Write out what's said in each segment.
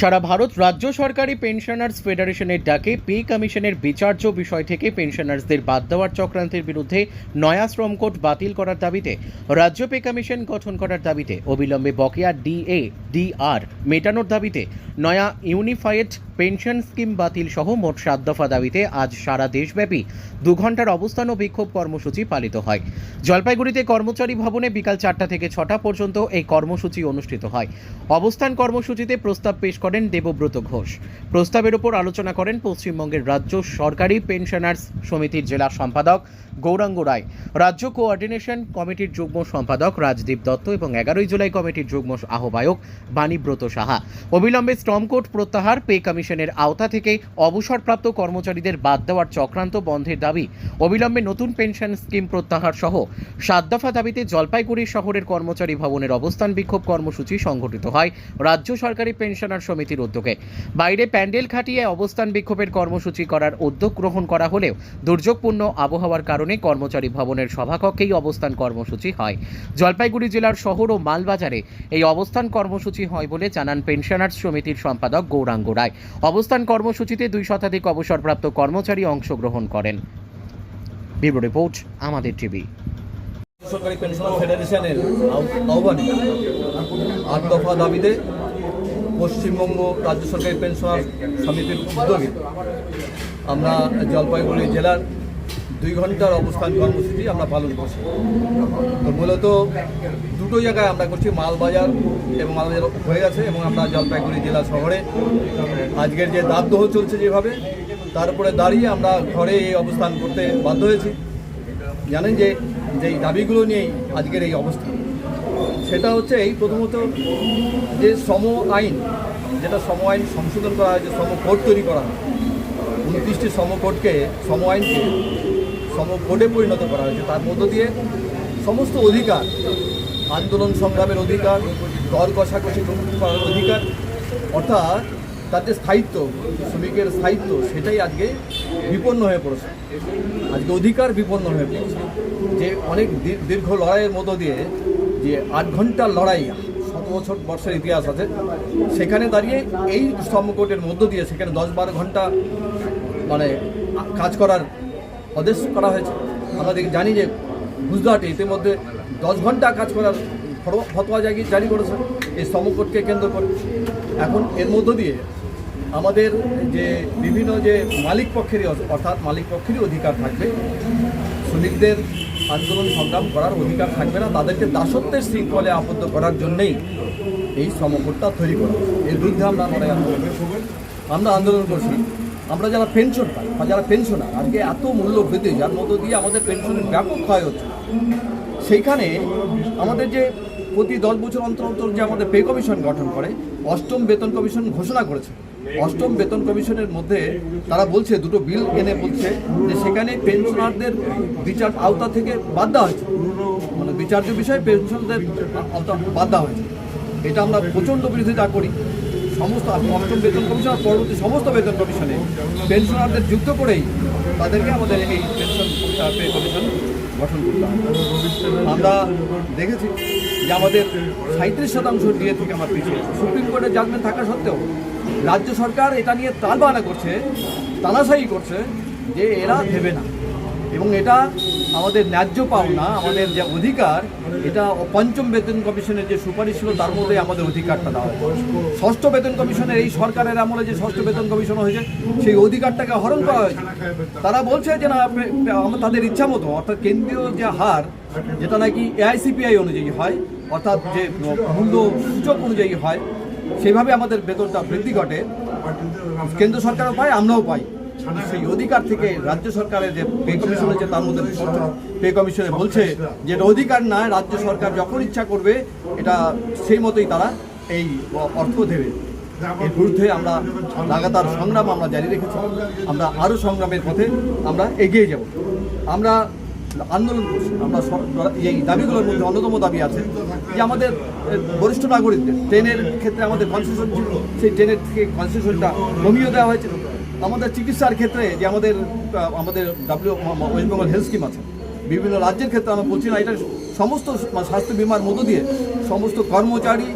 সারা ভারত রাজ্য সরকারি পেনশনার্স ফেডারেশনের ডাকে পে কমিশনের বিচার্য বিষয় থেকে পেনশনার্সদের বাদ দেওয়ার চক্রান্তের বিরুদ্ধে নয়া শ্রম কোড বাতিল করার দাবিতে রাজ্য পে কমিশন গঠন করার দাবিতে অবিলম্বে বকেয়া ডিএ, ডিআর মেটানোর দাবিতে নয়া ইউনিফাইড পেনশন স্কিম বাতিল সহ মোট সাত দফা দাবিতে আজ সারা দেশব্যাপী দু ঘণ্টার অবস্থান ও বিক্ষোভ কর্মসূচি পালিত হয়। জলপাইগুড়িতে কর্মচারী ভবনে বিকাল চারটা থেকে ছটা পর্যন্ত এই কর্মসূচি অনুষ্ঠিত হয়। অবস্থান কর্মসূচিতে প্রস্তাব পেশ করেন দেবব্রত ঘোষ। প্রস্তাবের উপর আলোচনা করেন পশ্চিমবঙ্গের রাজ্য সরকারি পেনশনার্স সমিতির জেলা সম্পাদক গৌরাঙ্গ রায়। রাজ্য কোঅর্ডিনেশন কমিটির যুগ্ম সম্পাদক রাজদীপ দত্ত এবং এগারোই জুলাই কমিটির যুগ্ম আহ্বায়ক বাণীব্রত সাহা। অবিলম্বে শ্রম কোড প্রত্যাহার পে কমিশনের আওতা থেকে অবসরপ্রাপ্ত কর্মচারীদের বাদ দেওয়ার চক্রান্ত বন্ধের দাবি। অবিলম্বে নতুন পেনশন স্কিম প্রত্যাহার সহ সাত দফা দাবিতে জলপাইগুড়ি শহরের কর্মচারী ভবনের অবস্থান বিক্ষোভ কর্মসূচি সংঘটিত হয়। রাজ্য সরকারি পেনশনার সমিতির উদ্যোগে। বাইরে প্যান্ডেল খাটিয়ে অবস্থান বিক্ষোভের কর্মসূচি করার উদ্যোগ গ্রহণ করা হলেও দুর্যোগপূর্ণ আবহাওয়ার কারণে কর্মচারী ভবনের সভাকক্ষেই অবস্থান কর্মসূচি হয়। জলপাইগুড়ি জেলার শহর ও মালবাজারে এই অবস্থান কর্মসূচি হয় বলে জানান পেনশনার্স সমিতির সম্পাদক গৌরাঙ্গ রায়। অবস্থান কর্মসূচিতে দুই শতাধিক অবসরপ্রাপ্ত কর্মচারী অংশগ্রহণ করেন। ব্যুরো রিপোর্ট, আমাদের টিভি। সরকারি পেনশনার ফেডারেশনের আহ্ব- আহ্বানে আট দফা দাবিতে পশ্চিমবঙ্গ রাজ্য সরকারি পেনশনার সমিতির উদ্যোগে আমরা জলপাইগুড়ি জেলার দুই ঘণ্টার অবস্থান কর্মসূচি আমরা পালন করছি। তো মূলত দুটো জায়গায় আমরা করছি, মালবাজার এবং মালবাজার হয়ে গেছে এবং আমরা জলপাইগুড়ি জেলা শহরে আজকের যে দাবদহ চলছে যেভাবে তারপরে দাঁড়িয়ে আমরা ঘরে এই অবস্থান করতে বাধ্য হয়েছি। জানেন যে, যেই দাবিগুলো নিয়েই আজকের এই অবস্থা। সেটা হচ্ছে এই প্রথমত যে সম আইন, যেটা সম আইন সংশোধন করা হয়েছে সম কোড তৈরি করা হয়, উনত্রিশটি কোডকে সম আইনকে সম কোডে পরিণত করা হয়েছে। তার মধ্য দিয়ে সমস্ত অধিকার, আন্দোলন সংগ্রামের অধিকার দর কষাকষি করার অধিকার, অর্থাৎ তার যে স্থায়িত্ব, শ্রমিকের স্থায়িত্ব, সেটাই আজকে বিপন্ন হয়ে পড়েছে। আজকে অধিকার বিপন্ন হয়ে পড়েছে। যে অনেক দীর- দীর্ঘ লড়াইয়ের মধ্য দিয়ে যে আট ঘণ্টার লড়াই, শত বছর বর্ষের ইতিহাস আছে, সেখানে দাঁড়িয়ে এই শ্রমকোটের মধ্য দিয়ে সেখানে দশ বারো ঘণ্টা মানে কাজ করার আদেশ করা হয়েছে। আমরা জানি যে গুজরাটে ইতিমধ্যে দশ ঘণ্টা কাজ করার ফতোয়া জারি জারি করেছে, এই শ্রমকোটকে কেন্দ্র করে। এখন এর মধ্য দিয়ে আমাদের যে বিভিন্ন যে মালিক পক্ষেরই অর্থাৎ মালিক পক্ষেরই অধিকার থাকবে শ্রমিকদের আন্দোলন সংগ্রাম করার অধিকার থাকবে না, তাদেরকে দাসত্বের শৃঙ্খলে আবদ্ধ করার জন্যেই এই শ্রমকোটটা তৈরি করা এর বিরুদ্ধে আমরা লড়াই আন্দোলন আমরা আন্দোলন করছি। আমরা যারা পেনশন পাই বা যারা পেনশনার, আজকে এত মূল্য বৃদ্ধি যার মধ্য দিয়ে আমাদের পেনশনের ব্যাপক ক্ষয় হচ্ছে, সেইখানে আমাদের যে প্রতি দশ বছর অন্তর অন্তর যে আমাদের পে কমিশন গঠন করে, অষ্টম বেতন কমিশন ঘোষণা করেছে। অষ্টম বেতন কমিশনের মধ্যে তারা বলছে, দুটো বিল এনে বলছে যে সেখানে পেনশনারদের বিচার আওতা থেকে বাদ দেওয়া হয়েছে। মানে বিচার্য বিষয়ে পেনশনদের আওতা বাদ দেওয়া হয়েছে। এটা আমরা প্রচণ্ড বিরোধিতা করি। সমস্ত অষ্টম বেতন কমিশন আর পরবর্তী সমস্ত বেতন কমিশনে পেনশনারদের যুক্ত করেই তাদেরকে আমাদের এই পেনশন কমিশন গঠন করতে হবে। আমরা দেখেছি যে আমাদের সাঁত্রিশ শতাংশ ডিএ থেকে আমরা পিছিয়ে সুপ্রিম কোর্টের জাজমেন্ট থাকা সত্ত্বেও রাজ্য সরকার এটা নিয়ে তালবানা করছে, তালাশাই করছে যে এরা দেবে না। এবং এটা আমাদের ন্যায্য পাওনা, আমাদের যে অধিকার, এটা পঞ্চম বেতন কমিশনের যে সুপারিশ ছিল তার মধ্যে আমাদের অধিকারটা দেওয়া ষষ্ঠ বেতন কমিশনের এই সরকারের আমলে যে ষষ্ঠ বেতন কমিশন হয়েছে, সেই অধিকারটাকে হরণ করা হয়েছে। তারা বলছে যে না তাদের ইচ্ছা মতো, অর্থাৎ কেন্দ্রীয় যে হার, যেটা নাকি এআইসিপিআই অনুযায়ী হয় অর্থাৎ যে মূল্য সূচক অনুযায়ী হয়, সেইভাবে আমাদের বেতনটা বৃদ্ধি ঘটে। কেন্দ্র সরকারও পায়, আমরাও পাই। সেই অধিকার থেকে রাজ্য সরকারের যে পে কমিশন আছে তার মধ্যে পে কমিশনে বলছে যে এটা অধিকার না রাজ্য সরকার যখন ইচ্ছা করবে, এটা সেই মতোই তারা এই অর্থ দেবে। এর বিরুদ্ধে আমরা লাগাতার সংগ্রাম আমরা জারি রেখেছি। আমরা আরও সংগ্রামের পথে আমরা এগিয়ে যাব। আমরা আন্দোলন করছি। আমরা এই দাবিগুলোর মধ্যে অন্যতম দাবি আছে যে আমাদের বরিষ্ঠ নাগরিকদের ট্রেনের ক্ষেত্রে আমাদের কনসেশন ছিল, সেই ট্রেনের থেকে কনসেশনটা কমিয়ে দেওয়া হয়েছে। আমাদের চিকিৎসার ক্ষেত্রে যে আমাদের আমাদের W West Bengal health scheme আছে, বিভিন্ন রাজ্যের ক্ষেত্রে আমরা বলছি না, এটা সমস্ত স্বাস্থ্য বিমার মধ্য দিয়ে সমস্ত কর্মচারী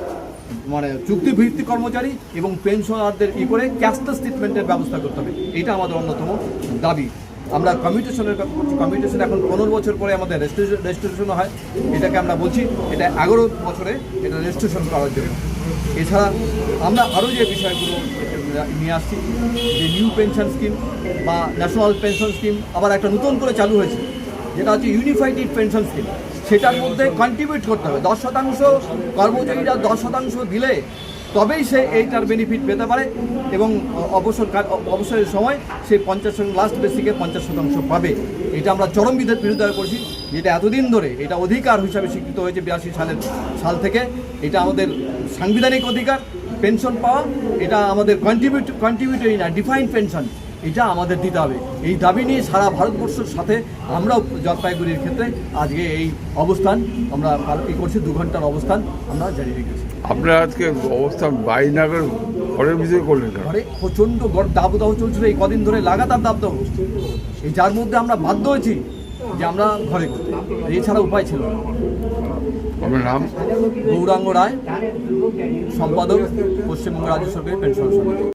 মানে চুক্তিভিত্তিক কর্মচারী এবং পেনশনারদের ই করে ক্যাশলেস ট্রিটমেন্টের ব্যবস্থা করতে হবে। এটা আমাদের অন্যতম দাবি। আমরা কমিউটেশনের কমিউটেশন এখন পনেরো বছর পরে আমাদের রেজিস্ট্রেশন হয়। এটাকে আমরা বলছি, এটা এগারো বছরে এটা রেজিস্ট্রেশন করার জন্য। এছাড়া আমরা আরও যে বিষয়গুলো নিয়ে আসছি, যে নিউ পেনশন স্কিম বা ন্যাশনাল পেনশন স্কিম আবার একটা নতুন করে চালু হয়েছে, যেটা হচ্ছে ইউনিফাইড পেনশন স্কিম সেটার মধ্যে কন্ট্রিবিউট করতে হবে। দশ শতাংশ কর্মচারীরা দশ শতাংশ দিলে তবেই সে এইটার বেনিফিট পেতে পারে এবং অবসর অবসরের সময় সে পঞ্চাশ লাস্ট বেসিকে পঞ্চাশ শতাংশ পাবে। এটা আমরা চরম বিরোধিতা করছি। যেটা এতদিন ধরে এটা অধিকার হিসাবে স্বীকৃত হয়েছে বিরাশি সালের সাল থেকে। এটা আমাদের সাংবিধানিক অধিকার পেনশন পাওয়া এটা আমাদের কন্ট্রিবিউট কন্ট্রিবিউটরি না ডিফাইন পেনশন এটা আমাদের দিতে হবে। এই দাবি নিয়ে সারা ভারতবর্ষের সাথে আমরাও জলপাইগুড়ির ক্ষেত্রে আজকে এই অবস্থান আমরা এই করছি দু ঘণ্টার অবস্থান আমরা জারি রেখেছি। আপনারা আজকে অবস্থা বাইনাগর ঘরের ভিতরে করলেন? ঘরে প্রচণ্ড দাবদাহ চলছিল এই কদিন ধরে লাগাতার দাবদাহ এই যার মধ্যে আমরা বাধ্য হয়েছি যে আমরা ঘরে এছাড়া উপায় ছিল আপনার নাম? গৌরাঙ্গ রায় সম্পাদক পশ্চিমবঙ্গ রাজ্য সরকারের পেনশন সমিতি।